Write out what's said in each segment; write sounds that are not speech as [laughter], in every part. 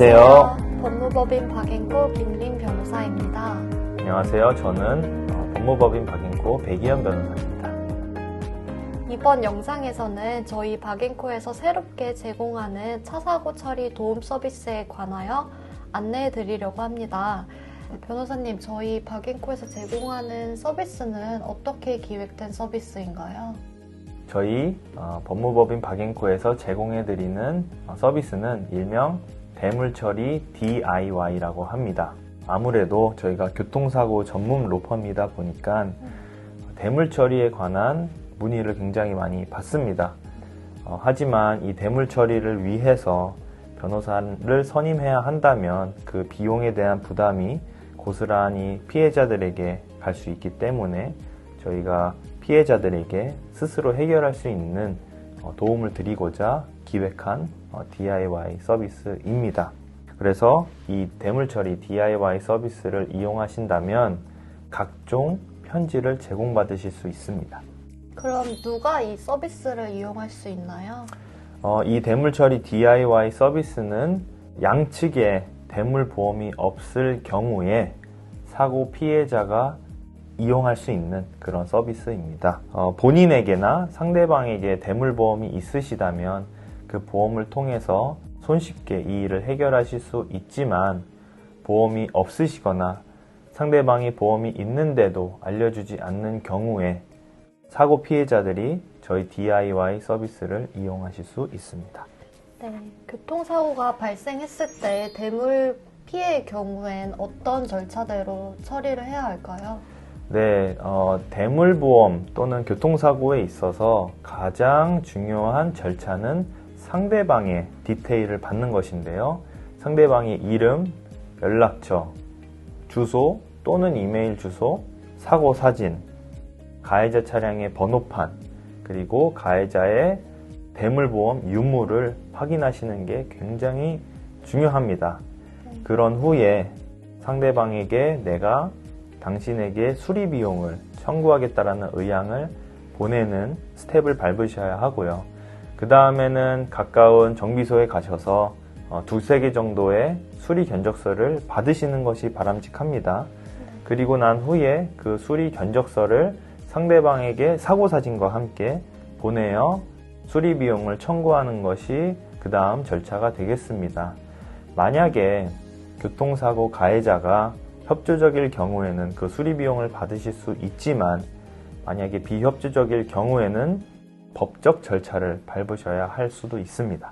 안녕하세요. 법무법인 박앵코 김림 변호사입니다. 안녕하세요. 저는 어, 법무법인 박인코 백이현 변호사입니다. 이번 영상에서는 저희 박앵코에서 새롭게 제공하는 차사고 처리 도움 서비스에 관하여 안내해 드리려고 합니다. 변호사님, 저희 박앵코에서 제공하는 서비스는 어떻게 기획된 서비스인가요? 저희 어, 법무법인 박인코에서 제공해 드리는 어, 서비스는 일명 대물 처리 DIY라고 합니다. 아무래도 저희가 교통사고 전문 로펌이다 보니까 대물 처리에 관한 문의를 굉장히 많이 받습니다. 어, 하지만 이 대물 처리를 위해서 변호사를 선임해야 한다면 그 비용에 대한 부담이 고스란히 피해자들에게 갈 수 있기 때문에 저희가 피해자들에게 스스로 해결할 수 있는 어, 도움을 드리고자 기획한 어, DIY 서비스입니다. 그래서 이 대물처리 DIY 서비스를 이용하신다면 각종 편지를 제공받으실 수 있습니다. 그럼 누가 이 서비스를 이용할 수 있나요? 어, 이 대물처리 DIY 서비스는 양측에 대물보험이 없을 경우에 사고 피해자가 이용할 수 있는 그런 서비스입니다. 어, 본인에게나 상대방에게 대물보험이 있으시다면 그 보험을 통해서 손쉽게 이 일을 해결하실 수 있지만 보험이 없으시거나 상대방이 보험이 있는데도 알려주지 않는 경우에 사고 피해자들이 저희 DIY 서비스를 이용하실 수 있습니다. 네, 교통사고가 발생했을 때 대물 피해의 경우엔 어떤 절차대로 처리를 해야 할까요? 네, 어, 대물보험 또는 교통사고에 있어서 가장 중요한 절차는 상대방의 디테일을 받는 것인데요. 상대방의 이름, 연락처, 주소 또는 이메일 주소, 사고 사진, 가해자 차량의 번호판, 그리고 가해자의 대물보험 유무를 확인하시는 게 굉장히 중요합니다. 그런 후에 상대방에게 내가 당신에게 수리 비용을 청구하겠다라는 의향을 보내는 스텝을 밟으셔야 하고요. 그 다음에는 가까운 정비소에 가셔서 어, 두세 개 정도의 수리 견적서를 받으시는 것이 바람직합니다. 그리고 난 후에 그 수리 견적서를 상대방에게 사고 사진과 함께 보내어 수리 비용을 청구하는 것이 그 다음 절차가 되겠습니다. 만약에 교통사고 가해자가 협조적일 경우에는 그 수리 비용을 받으실 수 있지만 만약에 비협조적일 경우에는 법적 절차를 밟으셔야 할 수도 있습니다.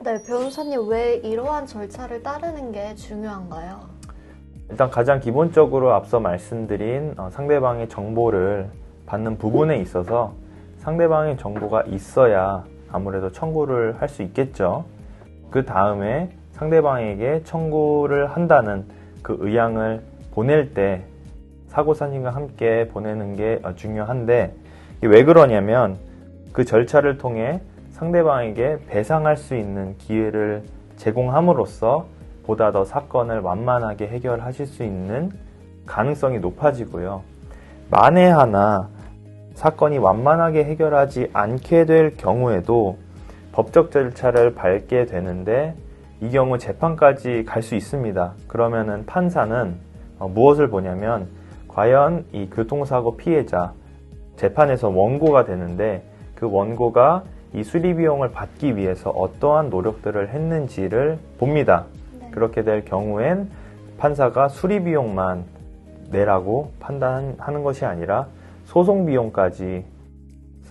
네, 변호사님 왜 이러한 절차를 따르는 게 중요한가요? 일단 가장 기본적으로 앞서 말씀드린 어, 상대방의 정보를 받는 부분에 있어서 상대방의 정보가 있어야 아무래도 청구를 할 수 있겠죠. 그 다음에 상대방에게 청구를 한다는 그 의향을 보낼 때 사고사진과 함께 보내는 게 어, 중요한데 왜 그러냐면 그 절차를 통해 상대방에게 배상할 수 있는 기회를 제공함으로써 보다 더 사건을 완만하게 해결하실 수 있는 가능성이 높아지고요. 만에 하나 사건이 완만하게 해결하지 않게 될 경우에도 법적 절차를 밟게 되는데 이 경우 재판까지 갈 수 있습니다. 그러면은 판사는 어, 무엇을 보냐면 과연 이 교통사고 피해자 재판에서 원고가 되는데 그 원고가 이 수리 비용을 받기 위해서 어떠한 노력들을 했는지를 봅니다. 네. 그렇게 될 경우엔 판사가 수리 비용만 내라고 판단하는 것이 아니라 소송 비용까지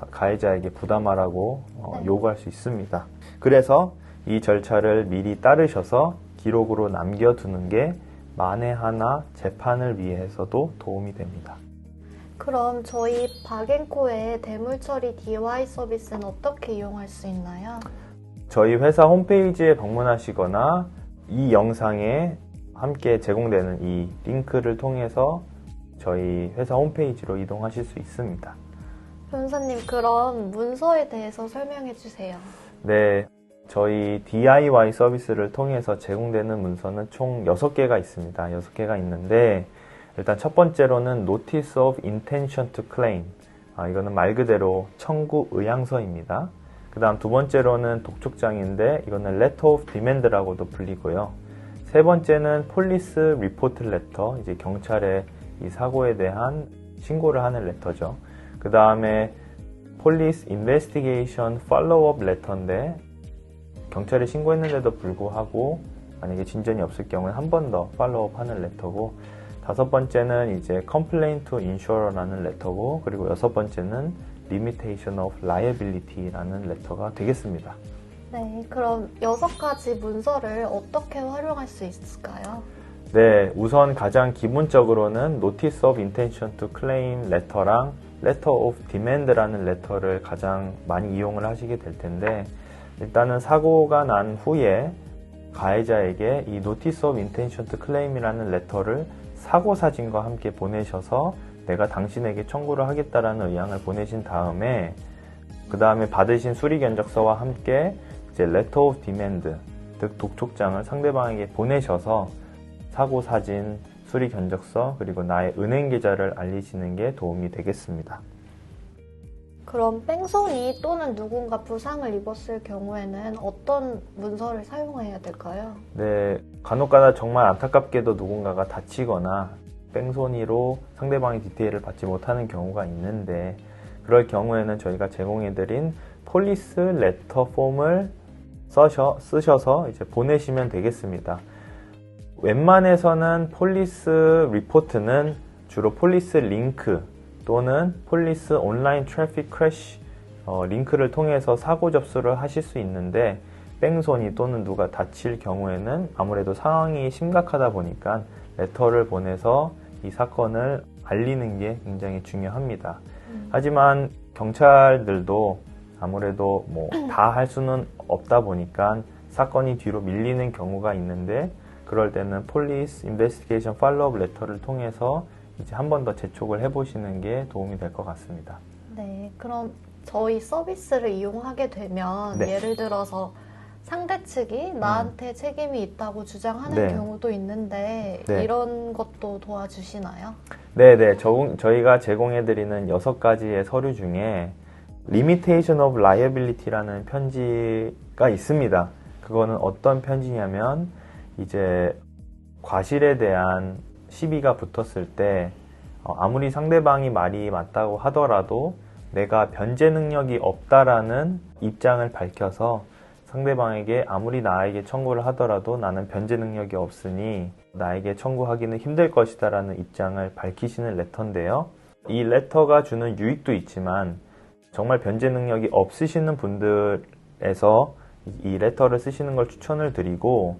가해자에게 부담하라고 어, 네. 요구할 수 있습니다. 그래서 이 절차를 미리 따르셔서 기록으로 남겨두는 게 만에 하나 재판을 위해서도 도움이 됩니다. 그럼 저희 박앤코의 대물처리 DIY 서비스는 어떻게 이용할 수 있나요? 저희 회사 홈페이지에 방문하시거나 이 영상에 함께 제공되는 이 링크를 통해서 저희 회사 홈페이지로 이동하실 수 있습니다. 변호사님 그럼 문서에 대해서 설명해 주세요. 네, 저희 DIY 서비스를 통해서 제공되는 문서는 총 6개가 있습니다. 6개가 있는데 일단 첫 번째로는 Notice of Intention to Claim. 아, 이거는 말 그대로 청구 의향서입니다. 그 다음 두 번째로는 독촉장인데 이거는 letter of demand라고도 불리고요. 세 번째는 police report letter, 이제 경찰에 이 사고에 대한 신고를 하는 레터죠. 그 다음에 police investigation follow-up letter인데 경찰에 신고했는데도 불구하고 만약에 진전이 없을 경우에 한 번 더 팔로우업 하는 레터고 다섯 번째는 이제 complaint to insurer라는 레터고 그리고 여섯 번째는 limitation of liability라는 레터가 되겠습니다. 네, 그럼 여섯 가지 문서를 어떻게 활용할 수 있을까요? 네, 우선 가장 기본적으로는 Notice of Intention to Claim letter랑 Letter of Demand라는 레터를 가장 많이 이용을 하시게 될 텐데 일단은 사고가 난 후에 가해자에게 이 of Intention to Claim이라는 레터를 사고 사진과 함께 보내셔서 내가 당신에게 청구를 하겠다라는 의향을 보내신 다음에 그 다음에 받으신 수리 견적서와 함께 이제 Letter of Demand 즉 독촉장을 상대방에게 보내셔서 사고 사진, 수리 견적서, 그리고 나의 은행 계좌를 알리시는 게 도움이 되겠습니다. 그럼 뺑소니 또는 누군가 부상을 입었을 경우에는 어떤 문서를 사용해야 될까요? 네, 간혹가다 정말 안타깝게도 누군가가 다치거나 뺑소니로 상대방의 디테일을 받지 못하는 경우가 있는데 그럴 경우에는 저희가 제공해드린 폴리스 레터 폼을 써셔, 쓰셔서 이제 보내시면 되겠습니다. 웬만해서는 폴리스 리포트는 주로 폴리스 링크 또는 폴리스 온라인 트래픽 크래쉬 어, 링크를 통해서 사고 접수를 하실 수 있는데 뺑소니 또는 누가 다칠 경우에는 아무래도 상황이 심각하다 보니까 레터를 보내서 이 사건을 알리는 게 굉장히 중요합니다. 하지만 경찰들도 아무래도 뭐 [clears throat] 다 할 수는 없다 보니까 사건이 뒤로 밀리는 경우가 있는데 그럴 때는 폴리스 인베스티게이션 팔로업 레터를 통해서 이제 한 번 더 재촉을 해보시는 게 도움이 될 것 같습니다. 네, 그럼 저희 서비스를 이용하게 되면 네. 예를 들어서 상대 측이 나한테 책임이 있다고 주장하는 네. 경우도 있는데 네. 이런 것도 도와주시나요? 네 네, 저, 저희가 제공해 드리는 여섯 가지의 서류 중에 Limitation of Liability라는 편지가 있습니다. 그거는 어떤 편지냐면 이제 과실에 대한 시비가 붙었을 때 어, 아무리 상대방이 말이 맞다고 하더라도 내가 변제 능력이 없다라는 입장을 밝혀서 상대방에게 아무리 나에게 청구를 하더라도 나는 변제 능력이 없으니 나에게 청구하기는 힘들 것이다라는 입장을 밝히시는 레터인데요. 이 레터가 주는 유익도 있지만 정말 변제 능력이 없으시는 분들에서 이 레터를 쓰시는 걸 추천을 드리고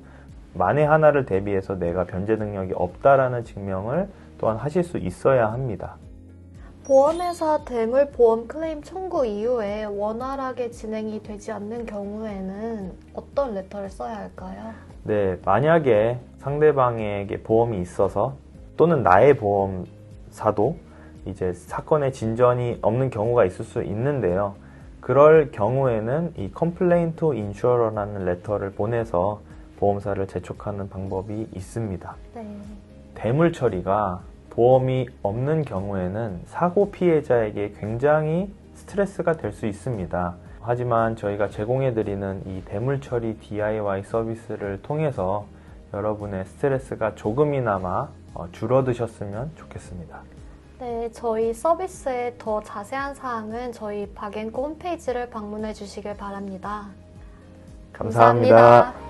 만에 하나를 대비해서 내가 변제 능력이 없다라는 증명을 또한 하실 수 있어야 합니다. 보험회사 대물 보험 클레임 청구 이후에 원활하게 진행이 되지 않는 경우에는 어떤 레터를 써야 할까요? 네, 만약에 상대방에게 보험이 있어서 또는 나의 보험사도 이제 사건의 진전이 없는 경우가 있을 수 있는데요. 그럴 경우에는 이 complaint to insurer라는 레터를 보내서 보험사를 재촉하는 방법이 있습니다. 네. 대물 처리가 보험이 없는 경우에는 사고 피해자에게 굉장히 스트레스가 될 수 있습니다. 하지만 저희가 제공해드리는 이 대물 처리 DIY 서비스를 통해서 여러분의 스트레스가 조금이나마 어, 줄어드셨으면 좋겠습니다. 네, 저희 서비스의 더 자세한 사항은 저희 박앤코 홈페이지를 방문해 주시길 바랍니다. 감사합니다. 감사합니다.